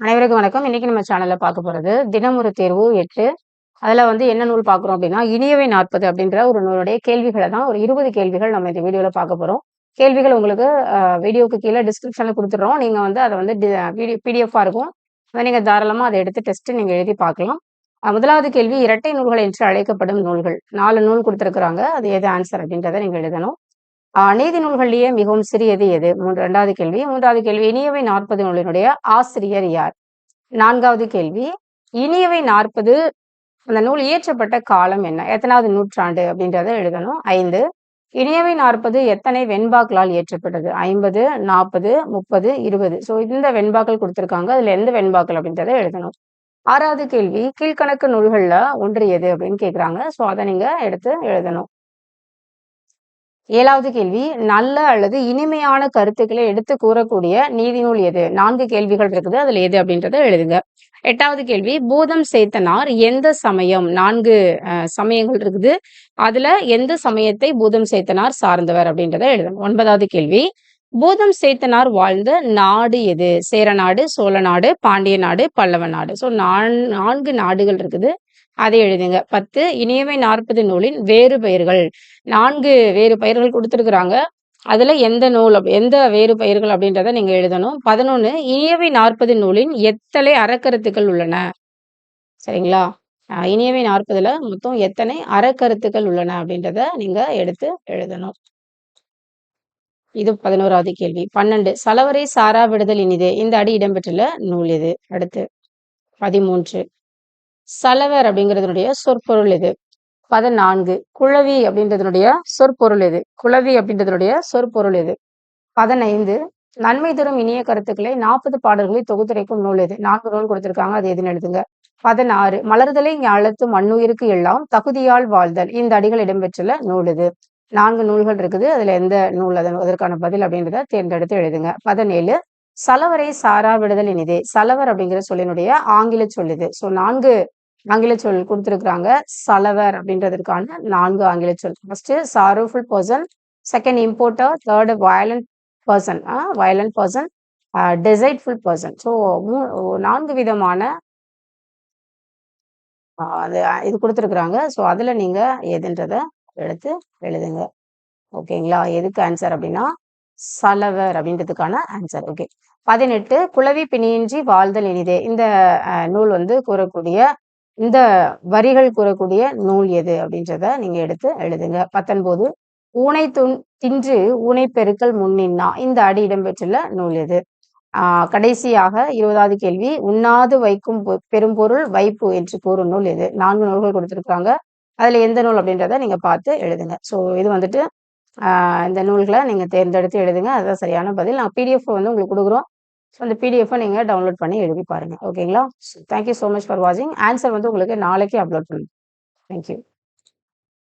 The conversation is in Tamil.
அனைவருக்கும் வணக்கம். இன்னைக்கு நம்ம சேனல்ல பார்க்க போறது தினமொரு தேர்வு எட்டு. அதுல வந்து என்ன நூல் பார்க்குறோம் அப்படின்னா இனியவை நாற்பது அப்படின்ற ஒரு நூலுடைய கேள்விகளை தான் ஒரு இருபது கேள்விகள் நம்ம இந்த வீடியோல பார்க்க போறோம். கேள்விகள் உங்களுக்கு வீடியோக்கு கீழே டிஸ்கிரிப்ஷன்ல கொடுத்துட்றோம். நீங்க வந்து அதை வந்து வீடியோ பிடிஎஃபா இருக்கும். அதை நீங்க தாராளமா அதை எடுத்து டெஸ்ட் நீங்க எழுதி பார்க்கலாம். முதலாவது கேள்வி இரட்டை நூல்கள் என்று அழைக்கப்படும் நூல்கள். நாலு நூல் கொடுத்துருக்குறாங்க. அது எது ஆன்சர் அப்படின்றத நீங்க எழுதணும். நீதி நூல்களிலேயே மிகவும் சிறியது எது? மூன்று இரண்டாவது கேள்வி. மூன்றாவது கேள்வி இனியவை நாற்பது நூலினுடைய ஆசிரியர் யார்? நான்காவது கேள்வி இனியவை நாற்பது அந்த நூல் இயற்றப்பட்ட காலம் என்ன? எத்தனாவது நூற்றாண்டு அப்படின்றத எழுதணும். ஐந்து இனியவை நாற்பது எத்தனை வெண்பாக்களால் இயற்றப்பட்டது? ஐம்பது நாற்பது முப்பது இருபது. ஸோ இந்த வெண்பாக்கள் கொடுத்துருக்காங்க. அதுல எந்த வெண்பாக்கள் அப்படின்றத எழுதணும். ஆறாவது கேள்வி கீழ்கணக்கு நூல்கள்ல ஒன்று எது அப்படின்னு கேட்குறாங்க ஸோ அதை நீங்க எடுத்து எழுதணும். ஏழாவது கேள்வி நல்ல அல்லது இனிமையான கருத்துக்களை எடுத்து கூறக்கூடிய நீதி நூல் எது? நான்கு கேள்விகள் இருக்குது அதுல எது அப்படின்றத எழுதுங்க. எட்டாவது கேள்வி பூதம் சேத்தனார் எந்த சமயம்? நான்கு சமயங்கள் இருக்குது. அதுல எந்த சமயத்தை பூதம் சேத்தனார் சார்ந்தவர் அப்படின்றத எழுதுங்க ஒன்பதாவது கேள்வி பூதம் சேத்தனார் வாழ்ந்த நாடு எது? சேரநாடு சோழ நாடு பாண்டிய நாடு பல்லவ நாடு. ஸோ நான்கு நாடுகள் இருக்குது. அதை எழுதுங்க. பத்து இனியவை நாற்பது நூலின் வேறு பெயர்கள். நான்கு வேறு பெயர்கள் கொடுத்துருக்குறாங்க. அதுல எந்த நூல் எந்த வேறு பெயர்கள் அப்படின்றத நீங்க எழுதணும். பதினொன்னு இனியவை நாற்பது நூலின் எத்தனை அறக்கருத்துக்கள் உள்ளன? சரிங்களா? இனியவை நாற்பதுல மொத்தம் எத்தனை அறக்கருத்துக்கள் உள்ளன அப்படின்றத நீங்க எடுத்து எழுதணும். இது பதினோராவது கேள்வி. பன்னெண்டு. சலவரை சாரா விடுதல் இனிது. இந்த அடி இடம்பெற்றுள்ள நூல் இது அடுத்து பதிமூன்று. சலவர் அப்படிங்கிறதுனுடைய சொற்பொருள் இது பதினான்கு. குழவி அப்படின்றதுனுடைய சொற்பொருள் இது குழவி அப்படின்றதுடைய சொற்பொருள் இது பதினைந்து. நன்மை தரும் இனிய கருத்துக்களை நாற்பது பாடல்களை தொகுத்துரைக்கும் நூல் இது நான்கு நூல் கொடுத்திருக்காங்க. அது எதுன்னு எழுதுங்க. பதினாறு. மலர்தலை ஞாழத்து மண்ணுயிருக்கு எல்லாம் தகுதியால் வாழ்தல். இந்த அடிகள் இடம்பெற்றுள்ள நூல் இது நான்கு நூல்கள் இருக்குது. அதுல எந்த நூல் அதன் அதற்கான பதில் அப்படின்றத தேர்ந்தெடுத்து எழுதுங்க. பதினேழு சலவரை சாரா விடுதல் இனிதே. சலவர் அப்படிங்கிற சொல்லினுடைய ஆங்கில சொல்லுது ஸோ நான்கு ஆங்கில சொல் கொடுத்துருக்குறாங்க. சலவர் அப்படின்றதுக்கான நான்கு ஆங்கில சொல். First sorrowful person second importer third violent person violent person deceitful person so நான்கு விதமான அது இது கொடுத்துருக்குறாங்க. ஸோ அதில் நீங்கள் எதுன்றதை எடுத்து எழுதுங்க. ஓகேங்களா? எதுக்கு ஆன்சர் அப்படின்னா சலவர் அப்படின்றதுக்கான ஆன்சர் ஓகே. பதினெட்டு குளவி பிணியின்றி வாழ்தல் இனிதே. இந்த நூல் வந்து கூறக்கூடிய இந்த வரிகள் கூறக்கூடிய நூல் எது அப்படின்றத நீங்க எடுத்து எழுதுங்க. பத்தொன்பது ஊனை துன் தின்று ஊனை பெருக்கல் முன்னின்னா இந்த அடி இடம்பெற்றுள்ள நூல் எது? ஆஹ் கடைசியாக இருபதாவது கேள்வி உண்ணாது வைக்கும் பெரும்பொருள் வைப்பு என்று கூறும் நூல் எது? நான்கு நூல்கள் கொடுத்துருக்காங்க. அதில் எந்த நூல் அப்படின்றத நீங்கள் பார்த்து எழுதுங்க. ஸோ இது வந்துட்டு இந்த நூல்களை நீங்கள் தேர்ந்தெடுத்து எழுதுங்க. அதுதான் சரியான பதில். நான் பிடிஎஃப் வந்து உங்களுக்கு கொடுக்குறோம். ஸோ அந்த பிடிஎஃபை நீங்கள் டவுன்லோட் பண்ணி எழுதி பாருங்கள் ஓகேங்களா thank you so much for வாட்சிங் ஆன்சர் வந்து உங்களுக்கு நாளைக்கு அப்லோட் பண்ணுங்க தேங்க்யூ